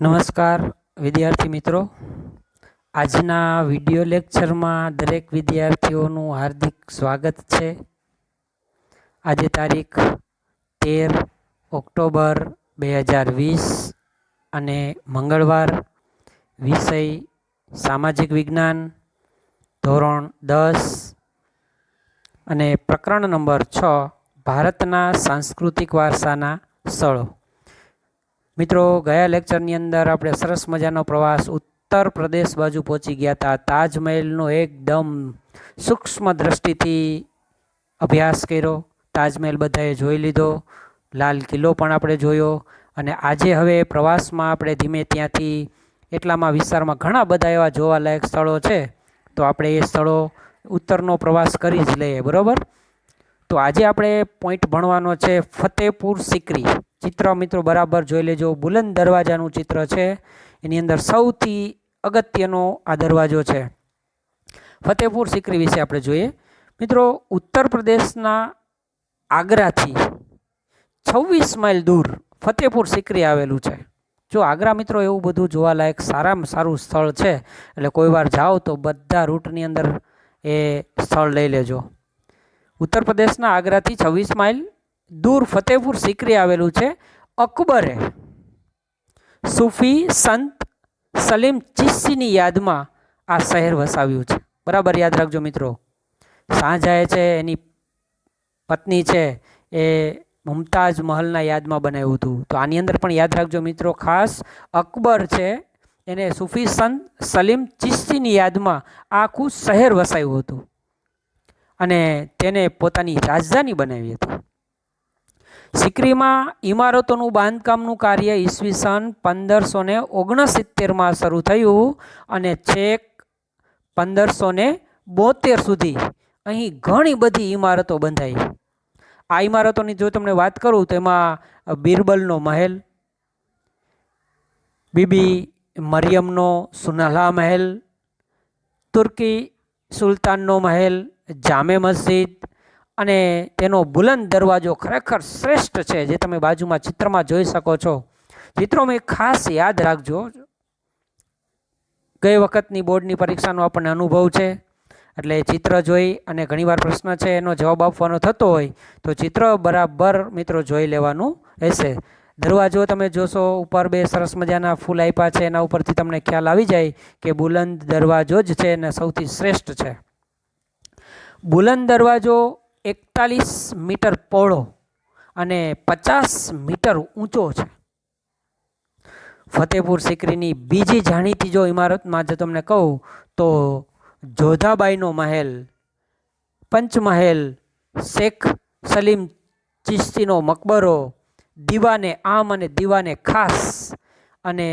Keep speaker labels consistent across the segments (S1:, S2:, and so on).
S1: નમસ્કાર, વિદ્યાર્થી મિત્રો. આજના વિડિયો લેક્ચરમાં દરેક વિદ્યાર્થીઓનું હાર્દિક સ્વાગત છે. આજે તારીખ તેર ઓક્ટોબર બે હજાર વીસ અને મંગળવાર વિષય સામાજિક વિજ્ઞાન ધોરણ દસ અને પ્રકરણ નંબર છ ભારતના સાંસ્કૃતિક વારસાના સ્થળો. મિત્રો, ગયા લેક્ચરની અંદર આપણે સરસ મજાનો પ્રવાસ ઉત્તર પ્રદેશ બાજુ પહોંચી ગયા હતા. તાજમહેલનો એકદમ સૂક્ષ્મ દ્રષ્ટિથી અભ્યાસ કર્યો. તાજમહેલ બધાએ જોઈ લીધો. લાલ કિલ્લો પણ આપણે જોયો. અને આજે હવે પ્રવાસમાં આપણે ધીમે ત્યાંથી એટલામાં વિસ્તારમાં ઘણા બધા એવા જોવાલાયક સ્થળો છે. તો આપણે એ સ્થળો ઉત્તરનો પ્રવાસ કરી જ લઈએ, બરાબર? તો આજે આપણે પોઈન્ટ ભણવાનો છે ફતેપુર સિકરી. ચિત્ર મિત્રો બરાબર જોઈ લેજો. બુલંદ દરવાજાનું ચિત્ર છે. એની અંદર સૌથી અગત્યનો આ દરવાજો છે. ફતેપુર સિકરી વિશે આપણે જોઈએ. મિત્રો, ઉત્તર પ્રદેશના આગ્રાથી છવ્વીસ માઇલ દૂર ફતેપુર સિકરી આવેલું છે. જો આગ્રા મિત્રો એવું બધું જોવાલાયક સારામાં સારું સ્થળ છે, એટલે કોઈ વાર જાઓ તો બધા રૂટની અંદર એ સ્થળ લઈ લેજો. ઉત્તર પ્રદેશના આગ્રાથી છવ્વીસ માઇલ દૂર ફતેહપુર સિકરી આવેલું છે. અકબરે સૂફી સંત સલીમ ચિસ્સીની યાદમાં આ શહેર વસાવ્યું છે. બરાબર યાદ રાખજો મિત્રો. શાહજહાએ છે, એની પત્ની છે, એ મુમતાજ મહલના યાદમાં બનાવ્યું હતું. તો આની અંદર પણ યાદ રાખજો મિત્રો, ખાસ અકબર છે, એને સૂફી સંત સલીમ ચિસ્તીની યાદમાં આખું શહેર વસાવ્યું હતું. અને તેને પોતાની રાજધાની બનાવી હતી. સિકરીમાં ઇમારતોનું બાંધકામનું કાર્ય ઈસવીસન પંદરસો ને ઓગણસિત્તેરમાં શરૂ થયું અને છેક પંદરસો ને બોતેર સુધી અહીં ઘણી બધી ઇમારતો બંધાઈ. આ ઇમારતોની જો તમને વાત કરું તો એમાં બિરબલનો મહેલ, બીબી મરિયમનો સુનાલા મહેલ, તુર્કી સુલતાનનો મહેલ, જામે મસ્જિદ અને તેનો બુલંદ દરવાજો ખરેખર શ્રેષ્ઠ છે, જે તમે બાજુમાં ચિત્રમાં જોઈ શકો છો. ચિત્રોમાં ખાસ યાદ રાખજો. ગઈ વખતની બોર્ડની પરીક્ષાનો આપણને અનુભવ છે, એટલે ચિત્ર જોઈ અને ઘણીવાર પ્રશ્ન છે, એનો જવાબ આપવાનો થતો હોય, તો ચિત્ર બરાબર મિત્રો જોઈ લેવાનું રહેશે. દરવાજો તમે જોશો, ઉપર બે સરસ મજાના ફૂલ આપ્યા છે, એના ઉપરથી તમને ખ્યાલ આવી જાય કે બુલંદ દરવાજો જ છે અને સૌથી શ્રેષ્ઠ છે. બુલંદ દરવાજો એકતાલીસ મીટર પહોળો અને પચાસ મીટર ઊંચો છે. ફતેપુર સિકરીની બીજી જાણીતી જો ઇમારતમાં જો તમને કહું તો જોધાબાઈનો મહેલ, પંચમહેલ, શેખ સલીમ ચિશ્તીનો મકબરો, દીવાને આમ અને દીવાને ખાસ અને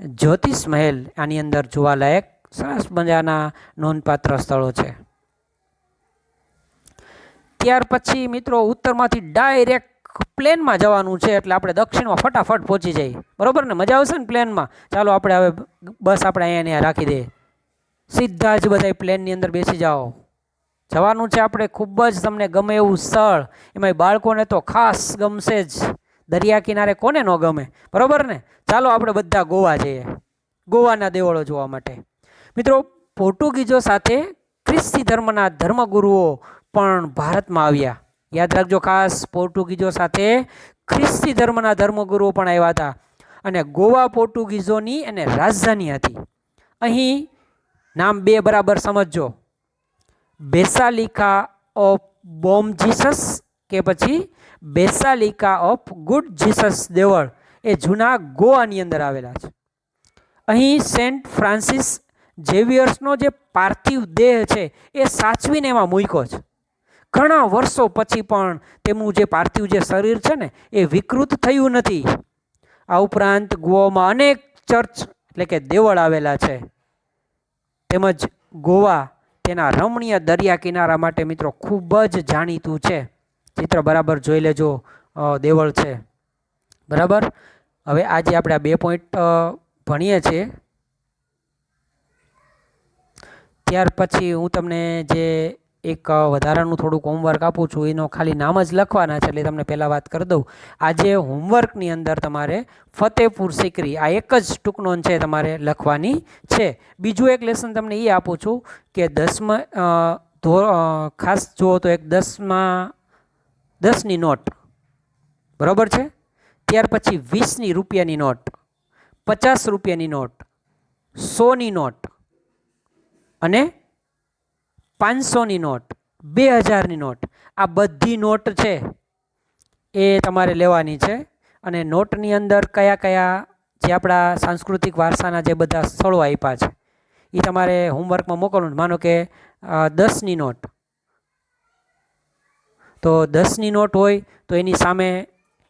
S1: જ્યોતિષ મહેલ આની અંદર જોવાલાયક સરસ મજાના નોંધપાત્ર સ્થળો છે. ત્યાર પછી મિત્રો ઉત્તરમાંથી ડાયરેક્ટ પ્લેનમાં જવાનું છે એટલે આપણે દક્ષિણમાં ફટાફટ પહોંચી જઈએ. બરાબર ને? મજા આવશે ને પ્લેનમાં? ચાલો આપણે હવે બસ આપણે અહીંયા અહીંયા રાખી દઈએ. સીધા જ બધા પ્લેનની અંદર બેસી જાઓ. જવાનું છે આપણે ખૂબ જ તમને ગમે એવું સ્થળ. એમાં બાળકોને તો ખાસ ગમશે જ. દરિયા કિનારે કોને ન ગમે? બરાબર ને? ચાલો આપણે બધા ગોવા જઈએ. ગોવાના દેવળો જોવા માટે. મિત્રો પોર્ટુગીઝો સાથે ખ્રિસ્તી ધર્મના ધર્મગુરુઓ પણ ભારતમાં આવ્યા. યાદ રાખજો ખાસ પોર્ટુગીઝો સાથે ખ્રિસ્તી ધર્મના ધર્મગુરુઓ પણ આવ્યા હતા અને ગોવા પોર્ટુગીઝોની અને રાજધાની હતી. અહીં નામ બે બરાબર સમજજો. બેસાલિકા ઓફ બોમ જીસસ કે પછી બેસાલિકા ઓફ ગુડ જીસસ દેવળ એ જૂના ગોવાની અંદર આવેલા છે. અહીં સેન્ટ ફ્રાન્સિસ ઝેવિયર્સનો જે પાર્થિવ દેહ છે એ સાચવીને એમાં મૂક્યો છે. ઘણા વર્ષો પછી પણ તેમનું જે પાર્થિવ જે શરીર છે ને, એ વિકૃત થયું નથી. આ ઉપરાંત ગોવામાં અનેક ચર્ચ એટલે કે દેવળ આવેલા છે. તેમજ ગોવા તેના રમણીય દરિયા કિનારા માટે મિત્રો ખૂબ જ જાણીતું છે. ચિત્ર બરાબર જોઈ લેજો દેવળ છે. બરાબર? હવે આજે આપણે આ બે પોઈન્ટ ભણીએ છીએ. ત્યાર પછી હું તમને જે એક વધારાનું થોડુંક હોમવર્ક આપું છું. એનો ખાલી નામ જ લખવાના છે એટલે તમને પહેલાં વાત કરી દઉં. આજે હોમવર્કની અંદર તમારે ફતેપુર સિકરી, આ એક જ ટૂંકનોન છે તમારે લખવાની છે. બીજું એક લેસન તમને એ આપું છું કે દસમાં ધો ખાસ જુઓ તો એક દસમાં, દસની નોટ. બરાબર છે? ત્યાર પછી વીસની રૂપિયાની નોટ, પચાસ રૂપિયાની નોટ, સોની નોટ અને પાંચસોની નોટ બે હજારની નોટ. આ બધી નોટ છે એ તમારે લેવાની છે. અને નોટની અંદર કયા કયા જે આપણા સાંસ્કૃતિક વારસાના જે બધા સ્થળો આપ્યા છે એ તમારે હોમવર્કમાં મોકલવું માનો કે દસની નોટ. તો દસની નોટ હોય તો એની સામે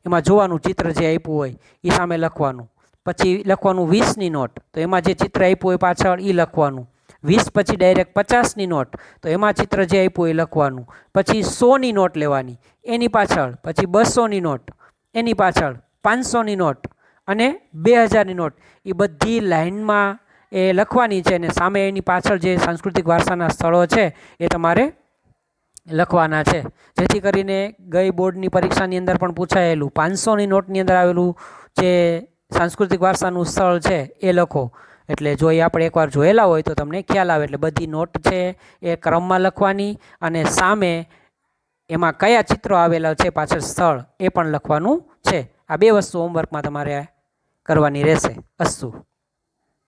S1: એમાં જોવાનું ચિત્ર જે આપ્યું હોય એ સામે લખવાનું. પછી લખવાનું વીસની નોટ. તો એમાં જે ચિત્ર આપ્યું હોય પાછળ એ લખવાનું. વીસ પછી ડાયરેક્ટ પચાસની નોટ. તો એમાં ચિત્ર જે આપ્યું એ લખવાનું. પછી સોની નોટ લેવાની. એની પાછળ પછી બસોની નોટ. એની પાછળ પાંચસોની નોટ અને બે હજારની નોટ. એ બધી લાઇનમાં એ લખવાની છે અને સામે એની પાછળ જે સાંસ્કૃતિક વારસાના સ્થળો છે એ તમારે લખવાના છે. જેથી કરીને ગઈ બોર્ડની પરીક્ષાની અંદર પણ પૂછાયેલું પાંચસોની નોટની અંદર આવેલું જે સાંસ્કૃતિક વારસાનું સ્થળ છે એ લખો. એટલે જો એ આપણે એકવાર જોયેલા હોય તો તમને ખ્યાલ આવે. એટલે બધી નોટ છે એ ક્રમમાં લખવાની અને સામે એમાં કયા ચિત્રો આવેલા છે પાછળ સ્થળ એ પણ લખવાનું છે. આ બે વસ્તુ હોમવર્કમાં તમારે કરવાની રહેશે. અસ્તુ.